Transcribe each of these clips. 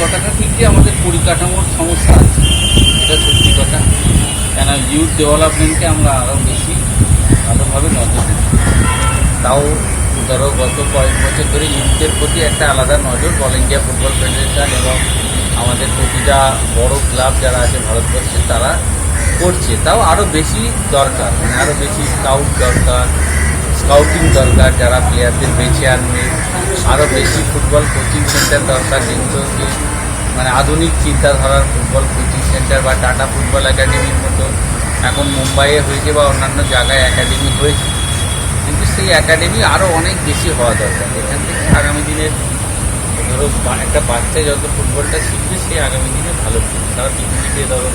কথাটা ঠিক যে আমাদের পরিকাঠামোর সমস্যা আছে, এটা সত্যি কথা। কেন ইউথ ডেভেলপমেন্টকে আমরা আরও বেশি ভালোভাবে নজর দিই তাও ধরো গত কয়েক বছর ধরে ইউথের প্রতি একটা আলাদা নজর অল ইন্ডিয়া ফুটবল ফেডারেশন এবং আমাদের প্রতিটা বড় ক্লাব যারা আছে ভারতবর্ষে, তারা করছে। তাও আরও বেশি দরকার মানে আরও বেশি স্কাউট দরকার স্কাউটিং দরকার, যারা প্লেয়ারদের বেছে আনবে। আরও বেশি ফুটবল কোচিং সেন্টার দরকার, যেগুলোকে মানে আধুনিক চিন্তাধারার ফুটবল কোচিং সেন্টার বা টাটা ফুটবল একাডেমির মতো এখন মুম্বাইয়ে হয়েছে বা অন্যান্য জায়গায় একাডেমি হয়েছে। কিন্তু সেই একাডেমি আরও অনেক বেশি হওয়া দরকার। এখান থেকে আগামী দিনের ধরো একটা বাচ্চা যত ফুটবলটা শিখবে, সে আগামী দিনে ভালো খেলবে। সারা পৃথিবীতে ধরো,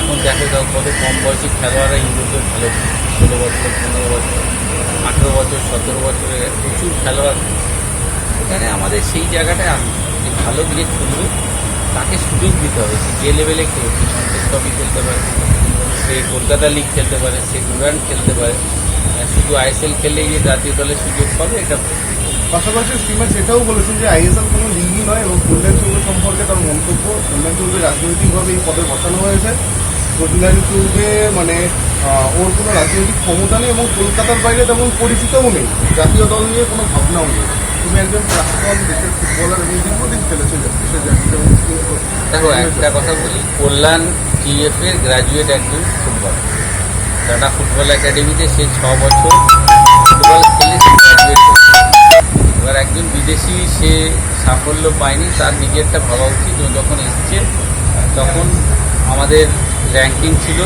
এখন দেখো কত কম বয়সী খেলোয়াড়রা ইউরোপে ভালো। ষোলো বছর, পনেরো বছর। আঠেরো বছর, সতেরো বছরের প্রচুর খেলোয়াড়। এখানে আমাদের সেই জায়গাটায় হবে যে ভালো যে খেলবে, তাকে সুযোগ দিতে হবে। যে লেভেলে খেলছে সন্তোষ ট্রফি খেলতে পারে, সে কলকাতা লিগ খেলতে পারে, সে ডুরান্ট খেলতে পারে। শুধু আইএসএল খেললেই যে জাতীয় দলের সুযোগ পাবে, এটা। পাশাপাশি শ্রীমান সেটাও বলেছেন যে আইএসএল কোনো লিগই নয় এবং কল্যাণ চৌবে সম্পর্কে তার মন্তব্য, কল্যাণ চৌবে রাজনৈতিকভাবে এই পদে বসানো হয়েছে। চৌবে মানে ওর কোনো রাজনৈতিক ক্ষমতা নেই এবং কলকাতার বাইরে তেমন পরিচিতও নেই। জাতীয় দল নিয়ে কোনো ভাবনাও নেই। তুমি একজন প্রাক্তন দেশের ফুটবলার এবং দীর্ঘদিন খেলেছে দেশের জাতীয় দেখো একটা কথা বলি কল্যাণ টিএফ এর গ্রাজুয়েট একজন ফুটবল টাটা ফুটবল একাডেমিতে সে ছ বছর ফুটবল খেলে সে গ্রাজুয়েট এবার একজন বিদেশি সে সাফল্য পায়নি তার নিজেরটা ভাবা উচিত। যখন এসছে তখন আমাদের র্যাঙ্কিং ছিল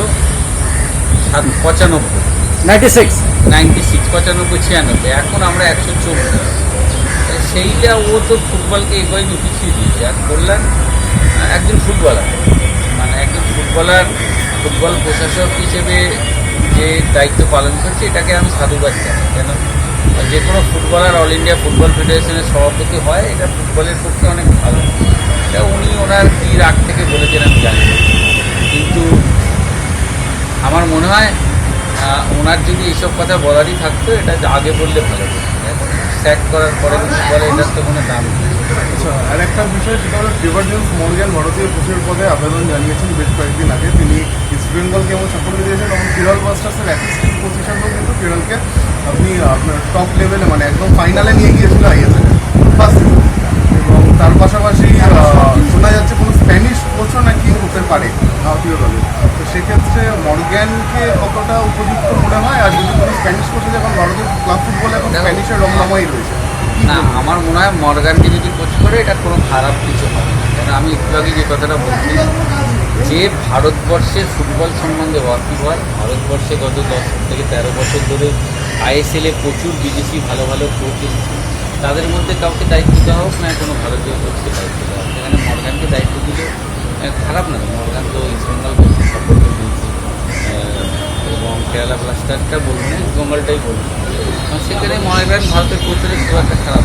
সাত পঁচানব্বই। নাইনটি সিক্স নাইনটি সিক্স পঁচানব্বই ছিয়ানব্বই। এখন আমরা একশো চব্বিশ। সেইটা ও তো ফুটবলকে নিয়ে পিছিয়ে দিয়েছে। আর আহ, একজন ফুটবলার। মানে একজন ফুটবলার ফুটবল প্রশাসক হিসেবে যে দায়িত্ব পালন করছে এটাকে আমি সাধুবাদ জানাই। কেন? যে কোনো ফুটবলার অল ইন্ডিয়া ফুটবল ফেডারেশনের সভাপতি হয় এটা ফুটবলের পক্ষে অনেক ভালো। এটা উনি ওনার কী রাগ থেকে বলেছেন? যদি এইসব কথা বলারই থাকতো, এটা আগে বললে ভালো। এখন স্যাক করার পরে বলে, এটার তো কোনো দাম নেই। আচ্ছা আর একটা বিষয়, সেটা হলো ডিভার্জেন্স মর্গ্যান ভারতীয় কোচের পদে আবেদন জানিয়েছেন বেশ কয়েকদিন আগে। তিনি ইস্ট বেঙ্গলকে এমন সাফল্য দিয়েছেন এবং কেরল মাস্টার্সের অ্যাসিস্ট্যান্ট কোচ হিসাবেও কিন্তু কেরলকে আপনি, আপনার টপ লেভেলে মানে একদম ফাইনালে নিয়ে গিয়েছিল আইএসএল ফার্স্ট মর্গ্যানকে কতটা উপযুক্ত মনে হয়? আর যদি কোনো স্প্যানিশ কোচে যখন ভারতীয় ক্লাব ফুটবলে এখন স্প্যানিশের রমনামাই রয়েছে। না আমার মনে হয় মর্গানকে যদি কোচ করে এটা কোনো খারাপ কিছু হয় না। কেন আমি একটু আগে যে কথাটা বলছি যে ভারতবর্ষের ফুটবল সম্বন্ধে ওয়াকিবহাল ভারতবর্ষে গত দশ থেকে তেরো বছর ধরে আইএসএলে প্রচুর বিদেশি ভালো ভালো কোচ এসেছে। তাদের মধ্যে কাউকে দায়িত্ব দেওয়া হোক না কোনো ভারতীয় কোচকে দায়িত্ব দেওয়া হোক সেখানে মর্গানকে দায়িত্ব দিলে খারাপ না। মর্গান কেরালা ব্লাস্টারটা বলব না বলব সেখানে মনে করেন ভারতের কোচের খুব একটা খারাপ